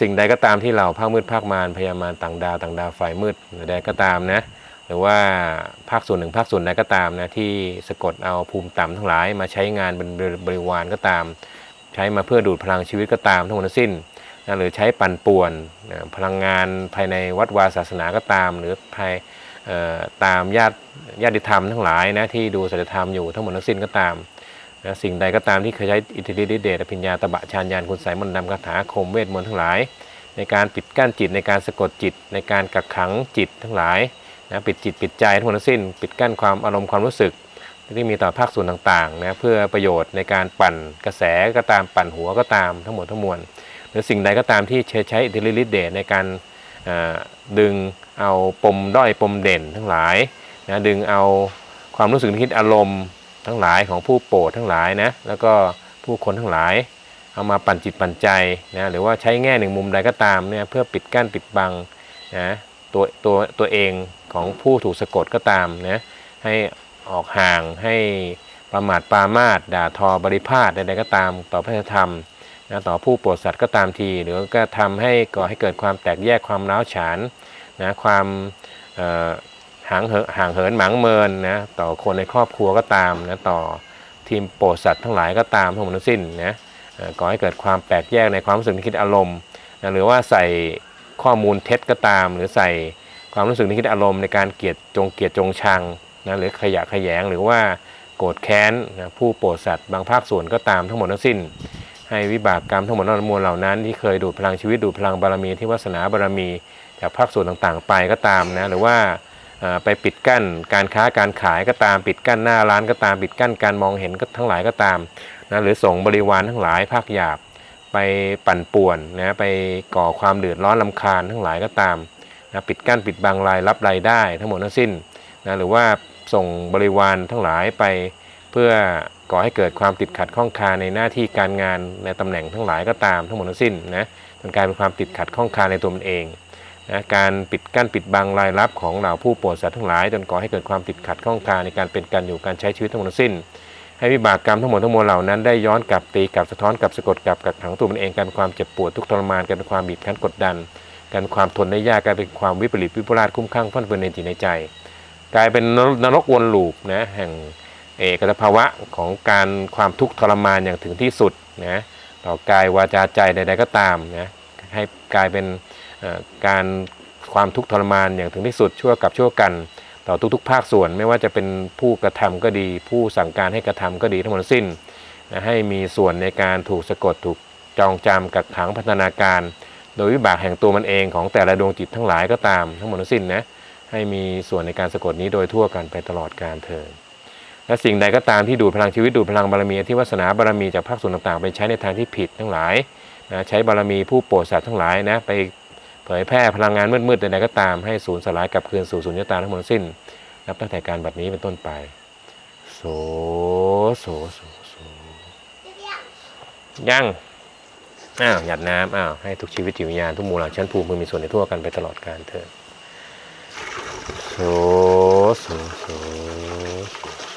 สิ่งใดก็ตามที่เราภาคมืดภาคมารพยามารต่างดาวต่างดาวฝ่ายมืดหรือใดก็ตามนะหรือว่าภาคส่วนหนึ่งภาคส่วนใดก็ตามนะที่สะกดเอาภูมิต่ำทั้งหลาย มาใช้งานเป็นบริวารก็ตาม ใช้มาเพื่อดูดพลังชีวิตก็ตามทั้งหมดทั้งสิ้นนะหรือใช้ปั่นป่วนนะพลังงานภายในวัดวาศาสนาก็ตาม หรือภายตามญาติญาติธรรมทั้งหลายนะที่ดูสัจธรรมอยู่ทั้งหมดทั้งสิ้นก็ตาม นะสิ่งใดก็ตามที่เคยใช้อิทธิฤทธิเดชอภิญญาตบะฌานญาณคุณไสยมนต์ดำคาถาคมเวทมนต์ทั้งหลาย ในการปิดกั้นจิตในการสะกดจิต ในการกักขังจิตทั้งหลายนะปิดจิตปิดใจทั้งหมดทั้งสิ้น ปิดกั้นความอารมณ์ความรู้สึก ที่มีต่อภาคส่วนต่างๆนะเพื่อประโยชน์ในการปั่นกระแสก็ตามปั่นหัวก็ตามทั้งหมดทั้งมวลหรือสิ่งใดก็ตามที่ใช้ใช้อิทธิฤทธิเดชในการดึงเอาปมด้อยปมเด่นทั้งหลายนะดึงเอาความรู้สึกนึกคิดอารมณ์ ทั้งหลายของผู้โปรดทั้งหลายนะแล้วก็ผู้คนทั้งหลาย เอามาปั่นจิตปั่นใจนะหรือว่าใช้แง่หนึ่งมุมใดก็ตามเนี่ยเพื่อปิดกั้นปิดบังนะตัวตัวตัวเองของผู้ถูกสะกดก็ตามนะให้ออกห่างให้ประมาทปามาทด่าทอบริพาทใดๆก็ตาม ต่อพระธรรมนะต่อผู้โปรดสัตว์ก็ตามที หรือก็ทำให้ก่อให้เกิดความแตกแยกความร้าวฉานนะความเอ่อ ห่างเหินห่างเหินหมางเมินนะต่อคนในครอบครัวก็ตามนะต่อทีมโปรดสัตว์ทั้งหลายก็ตามทั้งหมดทั้งสิ้นนะก่อให้เกิดความแปลกแยกในความรู้สึกนึกคิดอารมณ์นะหรือว่าใส่ข้อมูลเท็จก็ตาม หรือใส่ความรู้สึกนึกคิดอารมณ์ในการเกลียดจงเกลียดจงชังนะหรือขยะขยงหรือว่าโกรธแค้นนะผู้โปรดสัตว์บางภาคส่วนก็ตามทั้งหมดทั้งสิ้น ให้วิบากกรรมทั้งหมดทั้งมวลเหล่านั้นที่เคยดูดพลังชีวิตดูดพลังบารมีที่วาสนาบารมีจากภาคส่วนต่างๆ ไปก็ตามนะหรือว่า ไปปิดกั้นการค้าการขายก็ตามปิดกั้นหน้าร้านก็ตามปิดกั้นการมองเห็นก็ทั้งหลายก็ตามนะหรือส่งบริวารทั้งหลายภาคหยาบ ไปปั่นป่วนนะไปก่อความเดือดร้อนลำคาญทั้งหลายก็ตามนะปิดกั้นปิดบังรายรับรายได้ทั้งหมดทั้งสิ้นนะหรือว่าส่งบริวารทั้งหลายไปเพื่อก่อให้เกิดความติดขัดข้องคาในหน้าที่การงานในตำแหน่งทั้งหลายก็ตามทั้งหมดทั้งสิ้นนะจนกลายเป็นความติดขัดข้องคาในตัวมันเอง นะการปิดกั้นปิดบังรายรับของเหล่าผู้โปรดสัตว์ทั้งหลายจนก่อให้เกิดความติดขัดข้องคาในการเป็นการอยู่การใช้ชีวิตทั้งหมดสิ้น ให้วิบากกรรมทั้งหมดทั้งมวลเหล่านั้นได้ย้อนกลับตีกลับสะท้อนกลับสะกดกลับกักขังตัวมันเองกันความเจ็บปวดทุกทรมานกันความบีบคั้นกดดันกันความทนได้ยากกลายเป็นความวิปริตวิปลาสคุ้มข้างฟั่นเฟือนในจิตในใจ กลายเป็นนรกวนลูปนะแห่งเอกภาวะของการความทุกข์ทรมานอย่างถึงที่สุดนะต่อกายวาจาใจใดๆก็ตามนะ ให้กลายเป็นการความทุกข์ทรมานอย่างถึงที่สุดชั่วกับชั่วกัน ต่อทุกๆ ภาคส่วนไม่ว่าจะเป็นผู้กระทำก็ดี ผู้สั่งการให้กระทำก็ดีทั้งหมดสิ้น ให้มีส่วนในการถูกสะกดถูกจองจำกักขังพัฒนาการ โดยวิบากแห่งตัวมันเองของแต่ละดวงจิตทั้งหลายก็ตามทั้งหมดสิ้นนะให้มีส่วนในการสะกดนี้โดยทั่วกันไปตลอดการเทินและสิ่งใดก็ตามที่ดูดพลังชีวิตดูดพลังบารมีที่วาสนาบารมีจากภาคส่วนต่างๆ ไปใช้ในทางที่ผิดทั้งหลาย นะใช้บารมีผู้โปรดสัตว์ทั้งหลายนะไปเผยแพร่พลังงานมืดๆใดๆก็ตามให้สูญสลายกลับคืนสู่สุญญตาทั้งหมดสิ้น นับตั้งแต่การแบบนี้เป็นต้นไป โสโสโสโสยังอ้าวหยัดน้ำอ้าวให้ทุกชีวิตจิตวิญญาณทุกหมู่หลังชั้นภูมิมีส่วนในทั่วกันไปตลอดการเถิดโสโสโสโส